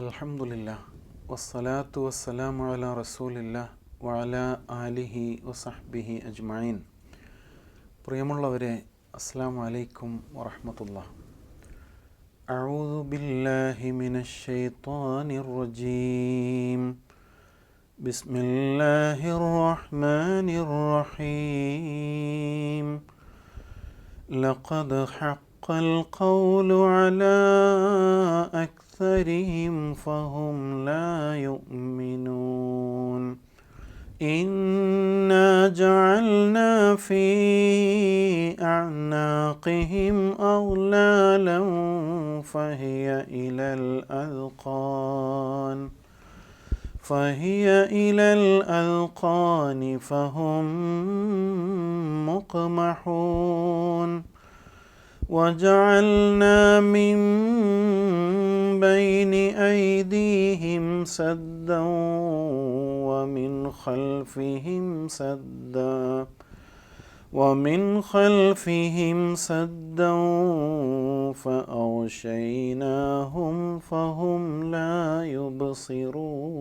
അൽഹംദുലില്ലാ വസ്സലാത്തു വസ്സലാമു അലാ റസൂലില്ലാ വഅല ആലിഹി വസഹ്ബിഹി അജ്മഈൻ പ്രിയമുള്ളവരെ അസ്സലാമു അലൈക്കും വറഹ്മത്തുള്ളാ أعوذ بالله من الشيطان الرجيم بسم الله الرحمن الرحيم لقد حق القول على أكثرهم فهم لا يؤمنون. إنا جعلنا في أعناقهم أغلالا فهي إلى الأذقان فهي إلى الأذقان فهم مقمحون. وجعلنا من بين أيديهم سدا ومن خلفهم سدا ومن خلفهم سدا فأغشيناهم فهم لا يبصرون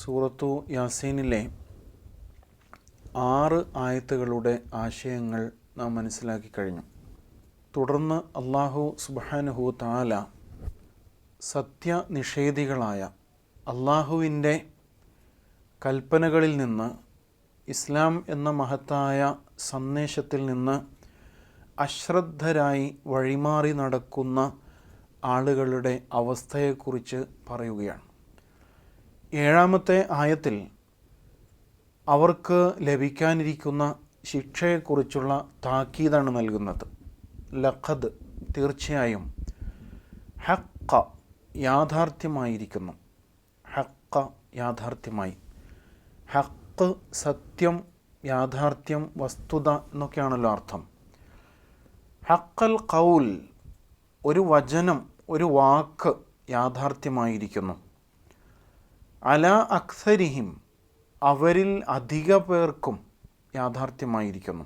സൂറത്തു യാസീനിലെ ആറ് ആയത്തുകളുടെ ആശയങ്ങൾ നാം മനസ്സിലാക്കി കഴിഞ്ഞു. തുടർന്ന് അള്ളാഹു സുബാനുഹു താല സത്യനിഷേധികളായ അള്ളാഹുവിന്റെ കൽപ്പനകളിൽ നിന്ന് ഇസ്ലാം എന്ന മഹത്തായ സന്ദേശത്തിൽ നിന്ന് അശ്രദ്ധരായി വഴിമാറി നടക്കുന്ന ആളുകളുടെ അവസ്ഥയെക്കുറിച്ച് പറയുകയാണ്. ഏഴാമത്തെ ആയത്തിൽ അവർക്ക് ലഭിക്കാനിരിക്കുന്ന ശിക്ഷയെക്കുറിച്ചുള്ള താക്കീതാണ് നൽകുന്നത്. ലഖദ് തീർച്ചയായും ഹക്ക യാഥാർത്ഥ്യമായിരിക്കുന്നു. ഹക്ക യാഥാർത്ഥ്യമായി. ഹക്ക് സത്യം യാഥാർത്ഥ്യം വസ്തുത എന്നൊക്കെയാണല്ലോ അർത്ഥം. ഹക്കൽ കൗൽ ഒരു വചനം ഒരു വാക്ക് യാഥാർത്ഥ്യമായിരിക്കുന്നു. അല അക്സരിഹിം അവരിൽ അധിക പേർക്കും യാഥാർത്ഥ്യമായിരിക്കുന്നു.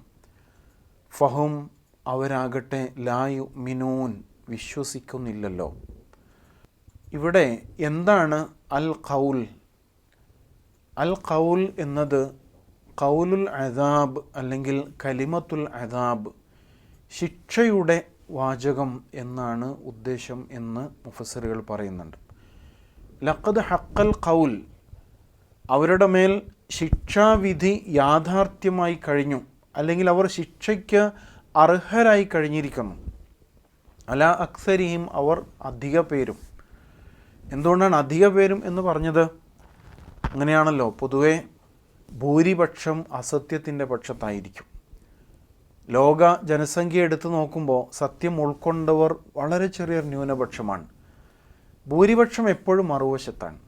ഫഹും അവരാകട്ടെ ലായു മിനൂൻ വിശ്വസിക്കുന്നില്ലല്ലോ. ഇവിടെ എന്താണ് അൽ ഖൗൽ? അൽ ഖൗൽ എന്നത് കൗലുൽ അദാബ് അല്ലെങ്കിൽ കലിമത്തുൽ അദാബ് ശിക്ഷയുടെ വാചകം എന്നാണ് ഉദ്ദേശം എന്ന് മുഫസറുകൾ പറയുന്നുണ്ട്. ലഖദ് ഹക്കൽ ഖൗൽ അവരുടെ മേൽ ശിക്ഷാവിധി യാഥാർത്ഥ്യമായി കഴിഞ്ഞു. അല്ലെങ്കിൽ അവർ ശിക്ഷയ്ക്ക് അർഹരായി കഴിഞ്ഞിരിക്കുന്നു. അല അക്സരിയും അവർ അധിക പേരും. എന്തുകൊണ്ടാണ് അധിക പേരും എന്ന് പറഞ്ഞത്? അങ്ങനെയാണല്ലോ. പൊതുവെ ഭൂരിപക്ഷം അസത്യത്തിന്റെ പക്ഷത്തായിരിക്കും. ലോക ജനസംഖ്യ എടുത്തു നോക്കുമ്പോൾ സത്യം ഉൾക്കൊണ്ടവർ വളരെ ചെറിയൊരു ന്യൂനപക്ഷമാണ്. ഭൂരിപക്ഷം എപ്പോഴും മറുവശത്താണ്.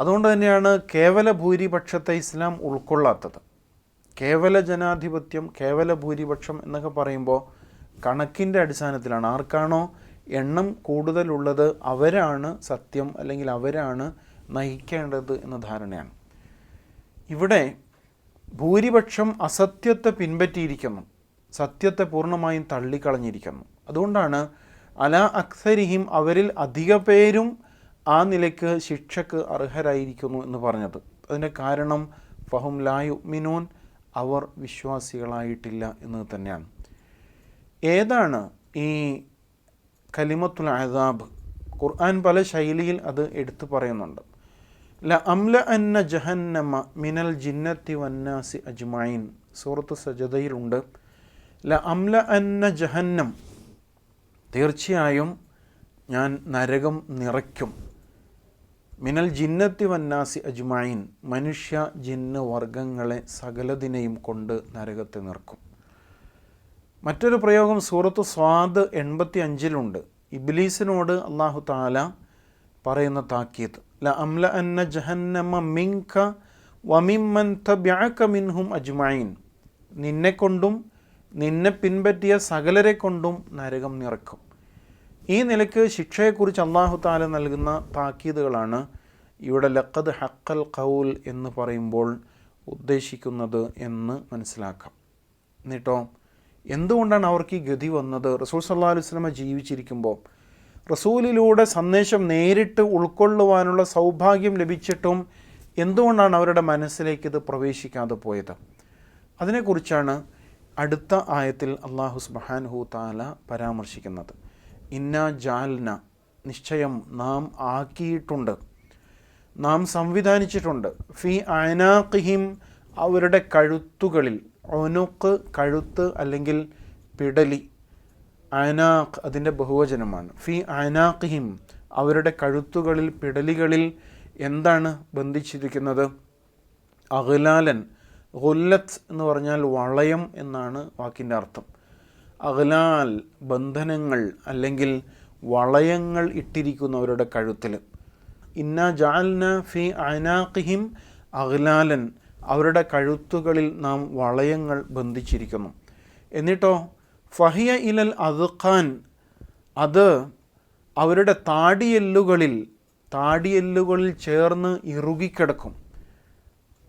അതുകൊണ്ട് തന്നെയാണ് കേവല ഭൂരിപക്ഷത്തെ ഇസ്ലാം ഉൾക്കൊള്ളാത്തത്. കേവല ജനാധിപത്യം കേവല ഭൂരിപക്ഷം എന്നൊക്കെ പറയുമ്പോൾ കണക്കിന്റെ അടിസ്ഥാനത്തിലാണ്. ആർക്കാണോ എണ്ണം കൂടുതലുള്ളത് അവരാണ് സത്യം അല്ലെങ്കിൽ അവരാണ് നയിക്കേണ്ടത് എന്ന ധാരണയാണ്. ഇവിടെ ഭൂരിപക്ഷം അസത്യത്തെ പിൻപറ്റിയിരിക്കുന്നു. സത്യത്തെ പൂർണമായും തള്ളിക്കളഞ്ഞിരിക്കുന്നു. അതുകൊണ്ടാണ് അല അക്സരിഹിം അവരിൽ അധിക പേരും ആ നിലയ്ക്ക് ശിക്ഷക്ക് അർഹരായിരിക്കുന്നു എന്ന് പറഞ്ഞത്. അതിന്റെ കാരണം ഫഹും ലായു മിനൂൻ അവർ വിശ്വാസികളായിട്ടില്ല എന്നത് തന്നെയാണ്. ഏതാണ് ഈ കലിമത്തുൽ അദാബ്? ഖുർആൻ പല ശൈലിയിൽ അത് എടുത്തു പറയുന്നുണ്ട്. ല അംല അന്ന ജഹന്നമ മിനൽ ജിന്നത്തി വന്നാസി അജ്മൈൻ സൂറത്ത് സജതയിലുണ്ട് ല അംല അന്ന ജഹന്നം തീർച്ചയായും ഞാൻ നരകം നിറയ്ക്കും. മിനൽ ജിന്നത്തി വന്നാസി അജ്മൈൻ മനുഷ്യ ജിന്ന് വർഗങ്ങളെ സകലതിനെയും കൊണ്ട് നരകത്തെ നിർക്കും. മറ്റൊരു പ്രയോഗം സൂറത്ത് സ്വാദ് എൺപത്തി അഞ്ചിലുണ്ട് ഇബ്ലീസിനോട് അള്ളാഹു താല പറയുന്ന താക്കീത് ല അംല അന്ന ജഹന്നമ മിങ്ക വമിമ്മൻ തബ്യഅക മിൻഹും അജ്മൈൻ നിന്നെ കൊണ്ടും നിന്നെ പിൻപറ്റിയ സകലരെ കൊണ്ടും നരകം നിറക്കും. ഈ നിലയ്ക്ക് ശിക്ഷയെക്കുറിച്ച് അള്ളാഹു താല നൽകുന്ന താക്കീതുകളാണ് ഇവിടെ ലക്കത് ഹക്കൽ ഖൗൽ എന്ന് പറയുമ്പോൾ ഉദ്ദേശിക്കുന്നത് എന്ന് മനസ്സിലാക്കാം. എന്നിട്ടോ എന്തുകൊണ്ടാണ് അവർക്ക് ഈ ഗതി വന്നത്? റസൂൽ സല്ലാ അലൈഹി സ്വലമ ജീവിച്ചിരിക്കുമ്പോൾ റസൂലിലൂടെ സന്ദേശം നേരിട്ട് ഉൾക്കൊള്ളുവാനുള്ള സൗഭാഗ്യം ലഭിച്ചിട്ടും എന്തുകൊണ്ടാണ് അവരുടെ മനസ്സിലേക്ക് ഇത് പ്രവേശിക്കാതെ പോയത്? അതിനെക്കുറിച്ചാണ് അടുത്ത ആയത്തിൽ അള്ളാഹു സുബാൻഹു താല പരാമർശിക്കുന്നത്. ഇന്ന ജാൽന. നിശ്ചയം നാം ആക്കിയിട്ടുണ്ട്. നാം സംവിധാനിച്ചിട്ടുണ്ട്. ഫി അയനാഖിഹിം അവരുടെ കഴുത്തുകളിൽ. ഒനുക്ക് കഴുത്ത് അല്ലെങ്കിൽ പിടലി. അനാഖ് അതിന്റെ ബഹുവചനമാണ്. ഫി അയനാഖിഹിം അവരുടെ കഴുത്തുകളിൽ പിടലികളിൽ എന്താണ് ബന്ധിച്ചിരിക്കുന്നത്? അഖ്ലാലൻ ഗുല്ലത്ത് എന്ന് പറഞ്ഞാൽ വളയം എന്നാണ് വാക്കിന്റെ അർത്ഥം. അഖ്ലാൽ ബന്ധനങ്ങൾ അല്ലെങ്കിൽ വളയങ്ങൾ ഇട്ടിരിക്കുന്നവരുടെ കഴുത്തിൽ. ഇന്ന ജാൽന ഫി അനാഖിഹിം അഖ്ലാലൻ അവരുടെ കഴുത്തുകളിൽ നാം വളയങ്ങൾ ബന്ധിച്ചിരിക്കുന്നു. എന്നിട്ടോ ഫഹിയ ഇലൽ അദ്ഖാൻ. അത് അവരുടെ താടിയെല്ലുകളിൽ താടിയെല്ലുകളിൽ ചേർന്ന് ഇറുകിക്കിടക്കും.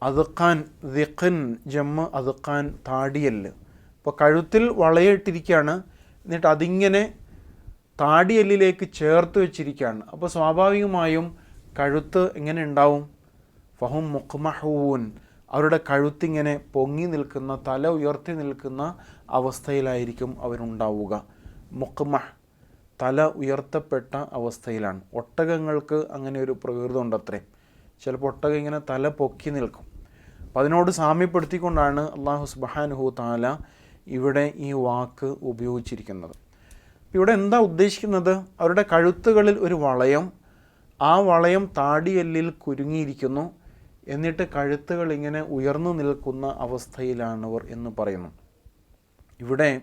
അദ്ഖാൻ ദിഖൻ ജമ്മ് അദ്ഖാൻ താടിയെല്ല്. അപ്പോൾ കഴുത്തിൽ വളയിട്ടിരിക്കുകയാണ്. എന്നിട്ട് അതിങ്ങനെ താടിയെല്ലിലേക്ക് ചേർത്ത് വെച്ചിരിക്കുകയാണ്. അപ്പോൾ സ്വാഭാവികമായും കഴുത്ത് എങ്ങനെ ഉണ്ടാവും? ഫഹും മുഖ്മഹൂൻ. അവരുടെ കഴുത്തിങ്ങനെ പൊങ്ങി നിൽക്കുന്ന തല ഉയർത്തി നിൽക്കുന്ന അവസ്ഥയിലായിരിക്കും അവരുണ്ടാവുക. മുഖ്മഹ് തല ഉയർത്തപ്പെട്ട അവസ്ഥയിലാണ്. ഒട്ടകങ്ങൾക്ക് അങ്ങനെ ഒരു പ്രകൃതം ഉണ്ടത്രേ ചിലപ്പോൾ ഒട്ടകം ഇങ്ങനെ തല പൊക്കി നിൽക്കും. അപ്പം അതിനോട് സാമ്യപ്പെടുത്തിക്കൊണ്ടാണ് അള്ളാഹു സുബാനുഹു താല ഇവിടെ ഈ വാക്ക് ഉപയോഗിച്ചിരിക്കുന്നത്. ഇവിടെ എന്താ ഉദ്ദേശിക്കുന്നത്? അവരുടെ കഴുത്തുകളിൽ ഒരു വളയം ആ വളയം താടിയെല്ലിൽ കുരുങ്ങിയിരിക്കുന്നു. എന്നിട്ട് കഴുത്തുകൾ ഇങ്ങനെ ഉയർന്നു നിൽക്കുന്ന അവസ്ഥയിലാണവർ എന്ന് പറയുന്നു. ഇവിടെ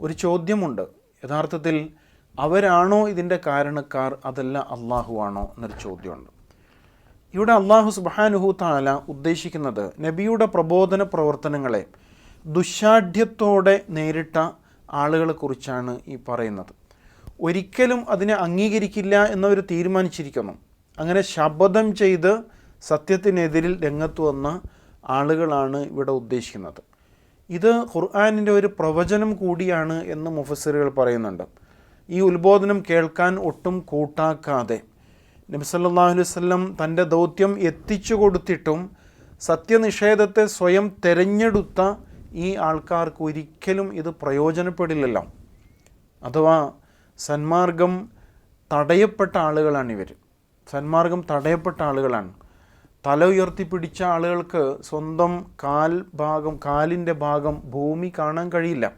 ഒരു ചോദ്യമുണ്ട്. യഥാർത്ഥത്തിൽ അവരാണോ ഇതിന്റെ കാരണക്കാർ? അതല്ല അള്ളാഹു ആണോ എന്നൊരു ചോദ്യമുണ്ട്. ഇവിടെ അള്ളാഹു സുബാനുഹു താല ഉദ്ദേശിക്കുന്നത് നബിയുടെ പ്രബോധന പ്രവർത്തനങ്ങളെ ദുശാഠ്യത്തോടെ നേരിട്ട ആളുകളെക്കുറിച്ചാണ് ഈ പറയുന്നത്. ഒരിക്കലും അതിനെ അംഗീകരിക്കില്ല എന്നവർ തീരുമാനിച്ചിരിക്കുന്നു. അങ്ങനെ ശപഥം ചെയ്ത് സത്യത്തിനെതിരിൽ രംഗത്ത് വന്ന ആളുകളാണ് ഇവിടെ ഉദ്ദേശിക്കുന്നത്. ഇത് ഖുർആാനിന്റെ ഒരു പ്രവചനം കൂടിയാണ് എന്ന് മുഫസറുകൾ പറയുന്നുണ്ട്. ഈ ഉത്ബോധനം കേൾക്കാൻ ഒട്ടും കൂട്ടാക്കാതെ നബി വസല്ലം തന്റെ ദൗത്യം എത്തിച്ചു കൊടുത്തിട്ടും സത്യനിഷേധത്തെ സ്വയം തിരഞ്ഞെടുത്ത ഈ ആൾക്കാർക്ക് ഒരിക്കലും ഇത് പ്രയോജനപ്പെടില്ലല്ലോ. അഥവാ സന്മാർഗം തടയപ്പെട്ട ആളുകളാണ് ഇവർ. സന്മാർഗം തടയപ്പെട്ട ആളുകളാണ്. തല ഉയർത്തിപ്പിടിച്ച ആളുകൾക്ക് സ്വന്തം കാൽ ഭാഗം കാലിന്റെ ഭാഗം ഭൂമി കാണാൻ കഴിയില്ല.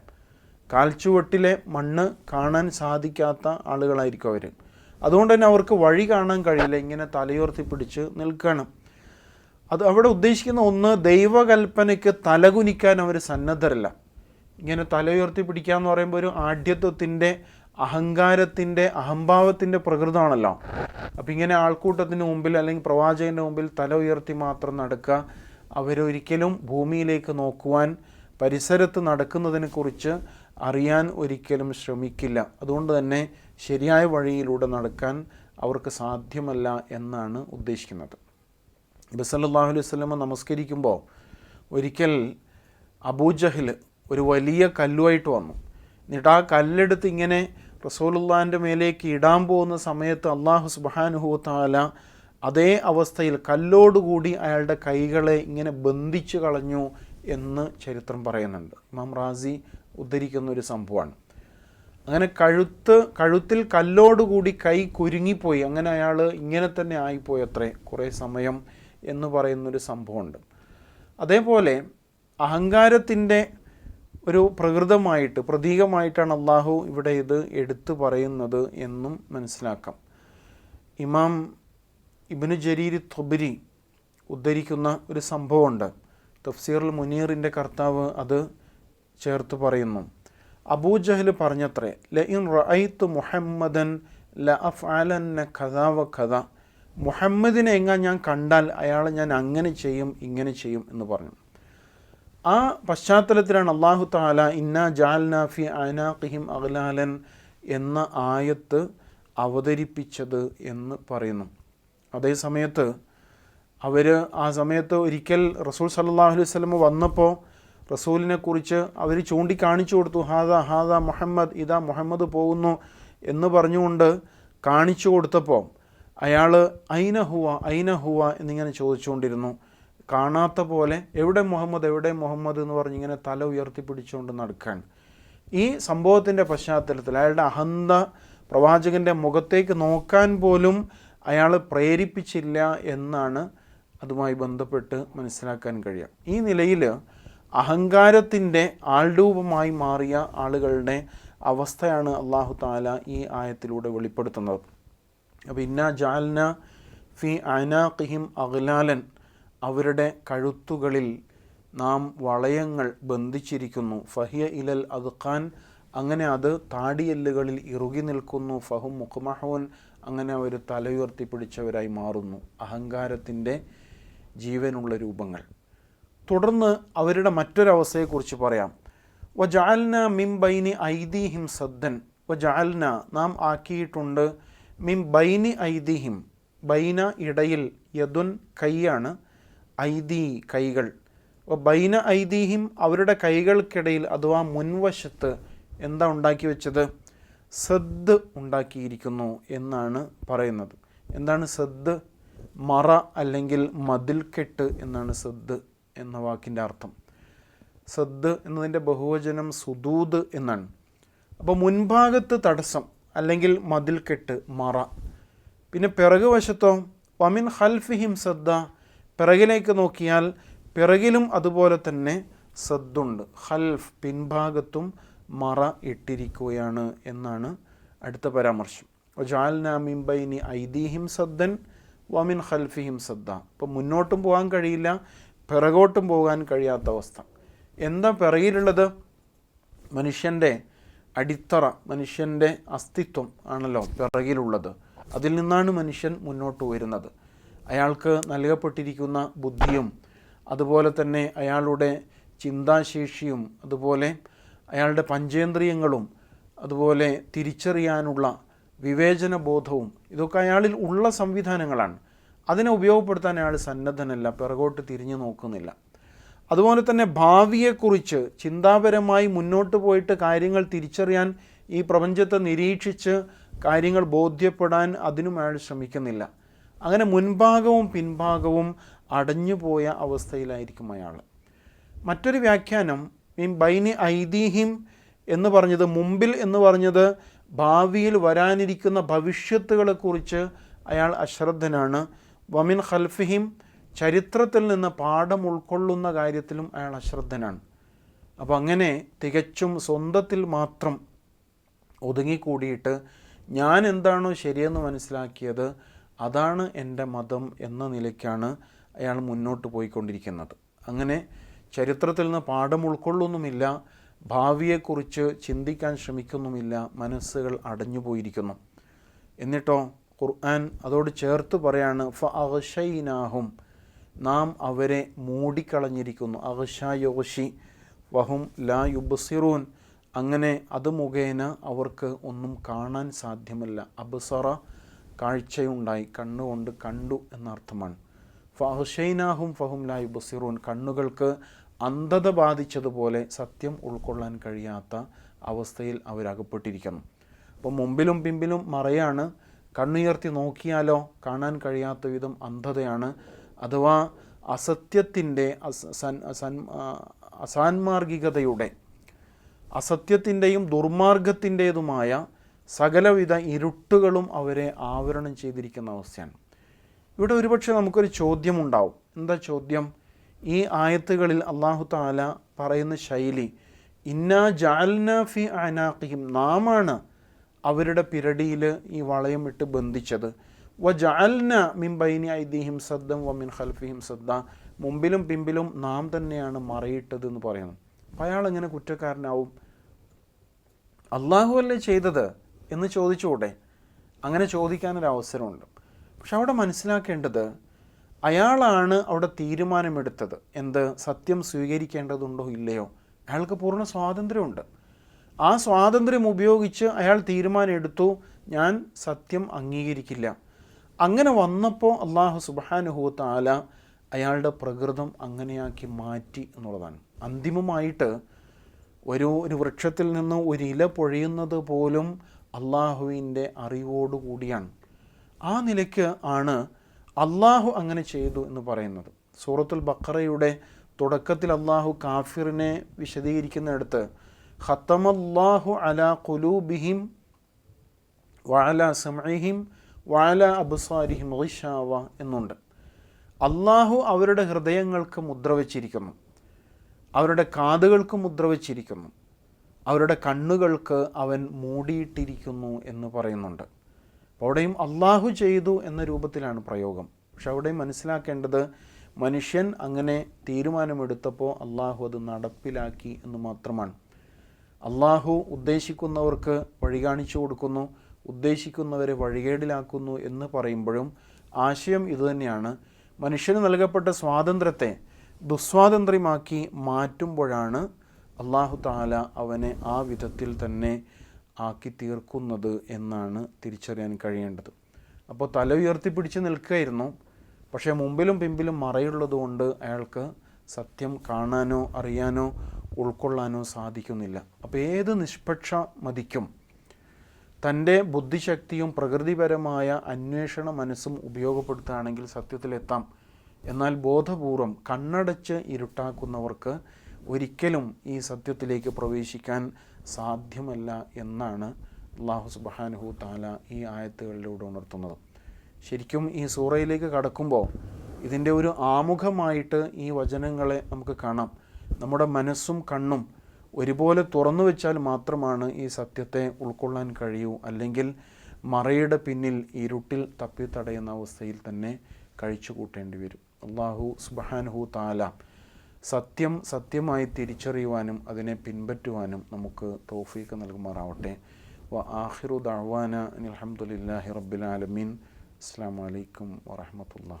കാൽച്ചുവട്ടിലെ മണ്ണ് കാണാൻ സാധിക്കാത്ത ആളുകളായിരിക്കും അവർ. അതുകൊണ്ട് തന്നെ അവർക്ക് വഴി കാണാൻ കഴിയില്ല. ഇങ്ങനെ തലയുയർത്തി പിടിച്ച് നിൽക്കണം അത് അവിടെ ഉദ്ദേശിക്കുന്ന ഒന്ന് ദൈവകൽപ്പനയ്ക്ക് തലകുനിക്കാൻ അവർ സന്നദ്ധരല്ല. ഇങ്ങനെ തലയുയർത്തി പിടിക്കുക എന്ന് പറയുമ്പോൾ ഒരു ആഢ്യത്വത്തിന്റെ അഹങ്കാരത്തിന്റെ അഹംഭാവത്തിന്റെ പ്രകൃതമാണല്ലോ. അപ്പം ഇങ്ങനെ ആൾക്കൂട്ടത്തിന് മുമ്പിൽ അല്ലെങ്കിൽ പ്രവാചകന്റെ മുമ്പിൽ തല ഉയർത്തി മാത്രം നടക്കുക അവരൊരിക്കലും ഭൂമിയിലേക്ക് നോക്കുവാൻ പരിസരത്ത് നടക്കുന്നതിനെക്കുറിച്ച് അറിയാൻ ഒരിക്കലും ശ്രമിക്കില്ല. അതുകൊണ്ട് തന്നെ ശരിയായ വഴിയിലൂടെ നടക്കാൻ അവർക്ക് സാധ്യമല്ല എന്നാണ് ഉദ്ദേശിക്കുന്നത്. ബസല്ലാഹു അലൈഹി സ്വലമ നമസ്കരിക്കുമ്പോൾ ഒരിക്കൽ അബൂജഹിൽ ഒരു വലിയ കല്ലുമായിട്ട് വന്നു. എന്നിട്ട് ആ കല്ലെടുത്ത് ഇങ്ങനെ റസൂലുള്ളാന്റെ മേലേക്ക് ഇടാൻ പോകുന്ന സമയത്ത് അള്ളാഹു സുബാനുഹു താല അതേ അവസ്ഥയിൽ കല്ലോടുകൂടി അയാളുടെ കൈകളെ ഇങ്ങനെ ബന്ധിച്ചു കളഞ്ഞു എന്ന് ചരിത്രം പറയുന്നുണ്ട്. ഇമാം റാസി ഉദ്ധരിക്കുന്ന ഒരു സംഭവമാണ്. അങ്ങനെ കഴുത്ത് കഴുത്തിൽ കല്ലോടുകൂടി കൈ കുരുങ്ങിപ്പോയി. അങ്ങനെ അയാൾ ഇങ്ങനെ തന്നെ ആയിപ്പോയി അത്രേ. കുറേ സമയം എന്ന് പറയുന്നൊരു സംഭവമുണ്ട്. അതേപോലെ അഹങ്കാരത്തിന്റെ ഒരു പ്രകൃതമായിട്ട് പ്രതീകമായിട്ടാണ് അള്ളാഹു ഇവിടെ ഇത് എടുത്തു പറയുന്നത് എന്നും മനസ്സിലാക്കാം. ഇമാം ഇബിന് ജരീരി തൊബരി ഉദ്ധരിക്കുന്ന ഒരു സംഭവമുണ്ട്. തഫ്സീറുൽ മുനീറിന്റെ കർത്താവ് അത് ചേർത്ത് പറയുന്നു. അബൂജഹൽ പറഞ്ഞത്രേ ല ഇൻ മുഹമ്മദൻ ല അഫ് അലന്ന കഥാവ കഥ മുഹമ്മദിനെ എങ്ങാൻ ഞാൻ കണ്ടാൽ അയാളെ ഞാൻ അങ്ങനെ ചെയ്യും ഇങ്ങനെ ചെയ്യും എന്ന് പറഞ്ഞു. ആ പശ്ചാത്തലത്തിലാണ് അള്ളാഹു താല ഇന്ന ജാൽ നാഫി അനാഖിഹിം അഖ്ലാലൻ എന്ന ആയത്ത് അവതരിപ്പിച്ചത് എന്ന് പറയുന്നു. അതേ സമയത്ത് അവർ ആ സമയത്ത് ഒരിക്കൽ റസൂൽ സല്ലാഹു അലൈഹി സ്വലം വന്നപ്പോൾ റസൂലിനെ കുറിച്ച് അവർ ചൂണ്ടിക്കാണിച്ചു കൊടുത്തു. ഹാദ ഹാദ മുഹമ്മദ് ഇതാ മുഹമ്മദ് പോകുന്നു എന്ന് പറഞ്ഞുകൊണ്ട് കാണിച്ചു കൊടുത്തപ്പോൾ അയാൾ ഐന ഹുവ ഐന ഹുവ എന്നിങ്ങനെ ചോദിച്ചുകൊണ്ടിരുന്നു. കാണാത്ത പോലെ എവിടെ മുഹമ്മദ് എവിടെ മുഹമ്മദ് എന്ന് പറഞ്ഞ് ഇങ്ങനെ തല ഉയർത്തിപ്പിടിച്ചുകൊണ്ട് നടക്കാൻ. ഈ സംഭവത്തിന്റെ പശ്ചാത്തലത്തിൽ അയാളുടെ അഹന്ത പ്രവാചകന്റെ മുഖത്തേക്ക് നോക്കാൻ പോലും അയാൾ പ്രേരിപ്പിച്ചില്ല എന്നാണ് അതുമായി ബന്ധപ്പെട്ട് മനസ്സിലാക്കാൻ കഴിയുക ഈ നിലയിൽ അഹങ്കാരത്തിന്റെ ആൾരൂപമായി മാറിയ ആളുകളുടെ അവസ്ഥയാണ് അള്ളാഹു താല ഈ ആയത്തിലൂടെ വെളിപ്പെടുത്തുന്നത്. അപ്പോൾ ഇന്ന ജാൽന ഫി അനാഖിഹിം അഗ്ലാലൻ. അവരുടെ കഴുത്തുകളിൽ നാം വളയങ്ങൾ ബന്ധിച്ചിരിക്കുന്നു. ഫഹിയ ഇലൽ അദ്ഖാൻ. അങ്ങനെ അത് താടിയെല്ലുകളിൽ ഇറുകി നിൽക്കുന്നു. ഫഹും മുഖമഹോൻ. അങ്ങനെ അവർ തലയുയർത്തി പിടിച്ചവരായി മാറുന്നു. അഹങ്കാരത്തിന്റെ ജീവനുള്ള രൂപങ്ങൾ. തുടർന്ന് അവരുടെ മറ്റൊരവസ്ഥയെക്കുറിച്ച് പറയാം. വ ജാൽന മിം ബൈനി ഐദീഹിം സദ്ദൻ. വ ജാൽന നാം ആക്കിയിട്ടുണ്ട് മിം ബൈനി ഐദിഹിം ബൈന ഇടയിൽ യദുൻ കൈയാണ് ഐദി കൈകൾ. അപ്പോൾ ബൈന ഐദീഹിം അവരുടെ കൈകൾക്കിടയിൽ അഥവാ മുൻവശത്ത് എന്താ ഉണ്ടാക്കി വെച്ചത്? സദ് ഉണ്ടാക്കിയിരിക്കുന്നു എന്നാണ് പറയുന്നത്. എന്താണ് സദ്? മറ അല്ലെങ്കിൽ മതിൽക്കെട്ട് എന്നാണ് സദ് എന്ന വാക്കിന്റെ അർത്ഥം. സദ് എന്നതിന്റെ ബഹുവചനം സുദൂദ് എന്നാണ്. അപ്പോൾ മുൻഭാഗത്ത് തടസ്സം അല്ലെങ്കിൽ മതിൽ കെട്ട് മറ. പിന്നെ പിറകു വശത്തോ വമിൻ ഹൽഫിഹിം സദ്ദ പിറകിലേക്ക് നോക്കിയാൽ പിറകിലും അതുപോലെ തന്നെ സദ്ദുണ്ട്. ഹൽഫ് പിൻഭാഗത്തും മറ ഇട്ടിരിക്കുകയാണ് എന്നാണ് അടുത്ത പരാമർശം. ജാൽന മിംബൈനി ഐദീഹിം സദ്ദൻ വമിൻ ഖൽഫിഹിം സദ്ദ. അപ്പോൾ മുന്നോട്ടും പോകാൻ കഴിയില്ല പിറകോട്ടും പോകാൻ കഴിയാത്ത അവസ്ഥ. എന്താ പിറകിലുള്ളത്? മനുഷ്യന്റെ അടിത്തറ മനുഷ്യന്റെ അസ്തിത്വം ആണല്ലോ പിറകിലുള്ളത്. അതിൽ നിന്നാണ് മനുഷ്യൻ മുന്നോട്ട് വരുന്നത് അയാൾക്ക് നൽകപ്പെട്ടിരിക്കുന്ന ബുദ്ധിയും അതുപോലെ തന്നെ അയാളുടെ ചിന്താശേഷിയും അതുപോലെ അയാളുടെ പഞ്ചേന്ദ്രിയങ്ങളും അതുപോലെ തിരിച്ചറിയാനുള്ള വിവേചന ബോധവും ഇതൊക്കെ അയാളിൽ ഉള്ള സംവിധാനങ്ങളാണ്. അതിനെ ഉപയോഗപ്പെടുത്താൻ അയാൾ സന്നദ്ധനല്ല പിറകോട്ട് തിരിഞ്ഞു നോക്കുന്നില്ല. അതുപോലെ തന്നെ ഭാവിയെക്കുറിച്ച് ചിന്താപരമായി മുന്നോട്ട് പോയിട്ട് കാര്യങ്ങൾ തിരിച്ചറിയാൻ ഈ പ്രപഞ്ചത്തെ നിരീക്ഷിച്ച് കാര്യങ്ങൾ ബോധ്യപ്പെടാൻ അതിനും അയാൾ ശ്രമിക്കുന്നില്ല. അങ്ങനെ മുൻഭാഗവും പിൻഭാഗവും അടഞ്ഞുപോയ അവസ്ഥയിലായിരിക്കും അയാൾ. മറ്റൊരു വ്യാഖ്യാനം മീൻ ബൈനി ഐതിഹ്യം എന്ന് പറഞ്ഞത് മുമ്പിൽ എന്ന് പറഞ്ഞത് ഭാവിയിൽ വരാനിരിക്കുന്ന ഭവിഷ്യത്തുകളെക്കുറിച്ച് അയാൾ അശ്രദ്ധനാണ്. വമിൻ ഖൽഫിഹിം ചരിത്രത്തിൽ നിന്ന് പാഠം ഉൾക്കൊള്ളുന്ന കാര്യത്തിലും അയാൾ അശ്രദ്ധനാണ്. അപ്പോൾ അങ്ങനെ തികച്ചും സ്വന്തത്തിൽ മാത്രം ഒതുങ്ങിക്കൂടിയിട്ട് ഞാൻ എന്താണോ ശരിയെന്ന് മനസ്സിലാക്കിയത് അതാണ് എന്റെ മതം എന്ന നിലയ്ക്കാണ് അയാൾ മുന്നോട്ട് പോയിക്കൊണ്ടിരിക്കുന്നത്. അങ്ങനെ ചരിത്രത്തിൽ നിന്ന് പാഠം ഉൾക്കൊള്ളുന്നുമില്ല ഭാവിയെക്കുറിച്ച് ചിന്തിക്കാൻ ശ്രമിക്കുന്നുമില്ല മനസ്സുകൾ അടഞ്ഞു പോയിരിക്കുന്നു. എന്നിട്ടോ ഖുർആൻ അതോട് ചേർത്ത് പറയാണ് ഫ അഹഷൈനാഹും നാം അവരെ മൂടിക്കളഞ്ഞിരിക്കുന്നു. അഹഷായോഷി വഹും ലാ യുബ്സിറൂൻ. അങ്ങനെ അത് മുഖേന അവർക്ക് ഒന്നും കാണാൻ സാധ്യമല്ല. അബ്സറ കാഴ്ചയുണ്ടായി. കണ്ണുകൊണ്ട് കണ്ടു എന്നർത്ഥമാണ്. ഫഹുഷൈനാഹും ഫഹും ലാ യുബ്സിറൂൻ. കണ്ണുകൾക്ക് അന്ധത ബാധിച്ചതുപോലെ സത്യം ഉൾക്കൊള്ളാൻ കഴിയാത്ത അവസ്ഥയിൽ അവരകപ്പെട്ടിരിക്കുന്നു. അപ്പോൾ മുമ്പിലും പിമ്പിലും മറയാണ്. കണ്ണുയർത്തി നോക്കിയാലോ കാണാൻ കഴിയാത്ത വിധം അന്ധതയാണ്. അഥവാ അസത്യത്തിന്റെ അസ സൻ സൻ അസാൻമാർഗികതയുടെ അസത്യത്തിന്റെയും ദുർമാർഗത്തിന്റേതുമായ സകലവിധ ഇരുട്ടുകളും അവരെ ആവരണം ചെയ്തിരിക്കുന്ന അവസ്ഥയാണ്. ഇവിടെ ഒരുപക്ഷെ നമുക്കൊരു ചോദ്യമുണ്ടാവും. എന്താ ചോദ്യം? ഈ ആയത്തുകളിൽ അള്ളാഹു താല പറയുന്ന ശൈലി ഇന്നാ ജാൽന ഫി അനാഖിഹിം നാമാണ് അവരുടെ പിരടിയിൽ ഈ വളയം ഇട്ട് ബന്ധിച്ചത് വ ജാൽന മിൻ ബൈനി ഐദീഹിം സദ്ദം വ മിൻ ഖൽഫിഹിം സദ്ദ. മുമ്പിലും പിമ്പിലും നാം തന്നെയാണ് മറയിട്ടത് എന്ന് പറയുന്നു. അപ്പം അയാൾ എങ്ങനെ കുറ്റക്കാരനാവും. അള്ളാഹു അല്ലേ ചെയ്തത് എന്ന് ചോദിച്ചുകൂടെ? അങ്ങനെ ചോദിക്കാനൊരു അവസരമുണ്ട്. പക്ഷെ അവിടെ മനസ്സിലാക്കേണ്ടത് അയാളാണ് അവിടെ തീരുമാനമെടുത്തത്. എന്ത്? സത്യം സ്വീകരിക്കേണ്ടതുണ്ടോ ഇല്ലയോ? അയാൾക്ക് പൂർണ സ്വാതന്ത്ര്യമുണ്ട്. ആ സ്വാതന്ത്ര്യം ഉപയോഗിച്ച് അയാൾ തീരുമാനമെടുത്തു. ഞാൻ സത്യം അംഗീകരിക്കില്ല. അങ്ങനെ വന്നപ്പോൾ അള്ളാഹു സുബാനുഹൂത്താല താല അയാളുടെ പ്രകൃതം അങ്ങനെയാക്കി മാറ്റി എന്നുള്ളതാണ്. അന്തിമമായിട്ട് ഒരു ഒരു വൃക്ഷത്തിൽ നിന്ന് ഒരു ഇല പൊഴിയുന്നത് പോലും അള്ളാഹുവിന്റെ അറിവോടുകൂടിയാണ് ആ നിലയ്ക്ക് ആണ് അള്ളാഹു അങ്ങനെ ചെയ്തു എന്ന് പറയുന്നത്. സൂറത്തുൽ ബക്കറയുടെ തുടക്കത്തിൽ അള്ളാഹു കാഫിറിനെ വിശദീകരിക്കുന്നിടത്ത് ഖത്തമല്ലാഹു അല കുലൂബിഹിം വഅല സമഹിം വാല അബ്സാരിഹിം റിഷാവ എന്നുണ്ട്. അള്ളാഹു അവരുടെ ഹൃദയങ്ങൾക്ക് മുദ്ര വച്ചിരിക്കുന്നു. അവരുടെ കാതുകൾക്ക് മുദ്ര വച്ചിരിക്കുന്നു. അവരുടെ കണ്ണുകൾക്ക് അവൻ മൂടിയിട്ടിരിക്കുന്നു എന്ന് പറയുന്നുണ്ട്. അപ്പോൾ അവിടെയും അള്ളാഹു ചെയ്തു എന്ന രൂപത്തിലാണ് പ്രയോഗം. പക്ഷെ അവിടെയും മനസ്സിലാക്കേണ്ടത് മനുഷ്യൻ അങ്ങനെ തീരുമാനമെടുത്തപ്പോൾ അള്ളാഹു അത് നടപ്പിലാക്കി എന്ന് മാത്രമാണ്. അള്ളാഹു ഉദ്ദേശിക്കുന്നവർക്ക് വഴി കാണിച്ചു കൊടുക്കുന്നു. ഉദ്ദേശിക്കുന്നവരെ വഴികേടിലാക്കുന്നു എന്ന് പറയുമ്പോഴും ആശയം ഇതുതന്നെയാണ് മനുഷ്യന് നൽകപ്പെട്ട സ്വാതന്ത്ര്യത്തെ ദുസ്വാതന്ത്ര്യമാക്കി മാറ്റുമ്പോഴാണ് അള്ളാഹു താല അവനെ ആ വിധത്തിൽ തന്നെ ആക്കി തീർക്കുന്നത് എന്നാണ് തിരിച്ചറിയാൻ കഴിയേണ്ടത്. അപ്പോൾ തല ഉയർത്തിപ്പിടിച്ച് നിൽക്കുകയായിരുന്നു. പക്ഷേ മുമ്പിലും പിമ്പിലും മറയുള്ളതുകൊണ്ട് അയാൾക്ക് സത്യം കാണാനോ അറിയാനോ ഉൾക്കൊള്ളാനോ സാധിക്കുന്നില്ല. അപ്പോൾ ഏത് നിഷ്പക്ഷ മതിക്കും? തന്റെ ബുദ്ധിശക്തിയും പ്രകൃതിപരമായ അന്വേഷണ മനസ്സും ഉപയോഗപ്പെടുത്തുകയാണെങ്കിൽ സത്യത്തിലെത്താം. എന്നാൽ ബോധപൂർവം കണ്ണടച്ച് ഇരുട്ടാക്കുന്നവർക്ക് ഒരിക്കലും ഈ സത്യത്തിലേക്ക് പ്രവേശിക്കാൻ സാധ്യമല്ല എന്നാണ് അള്ളാഹു സുബാനുഹു താല ഈ ആയത്തുകളിലൂടെ ഉണർത്തുന്നത്. ശരിക്കും ഈ സൂറയിലേക്ക് കടക്കുമ്പോൾ ഇതിന്റെ ഒരു ആമുഖമായിട്ട് ഈ വചനങ്ങളെ നമുക്ക് കാണാം. നമ്മുടെ മനസ്സും കണ്ണും ഒരുപോലെ തുറന്നു വെച്ചാൽ മാത്രമാണ് ഈ സത്യത്തെ ഉൾക്കൊള്ളാൻ കഴിയൂ. അല്ലെങ്കിൽ മറയുടെ പിന്നിൽ ഇരുട്ടിൽ തപ്പി തടയുന്ന അവസ്ഥയിൽ തന്നെ കഴിച്ചു കൂട്ടേണ്ടി വരും. അള്ളാഹു സുബാൻഹു താല സത്യം സത്യമായി തിരിച്ചറിയുവാനും അതിനെ പിൻപറ്റുവാനും നമുക്ക് തോഫീക്ക് നൽകുമാറാവട്ടെ. വ ആഹിറു ദഅവാന അലഹമുല്ലാഹി ആലമീൻ. അസ്സാം വലൈക്കും വറഹമത്തുള്ള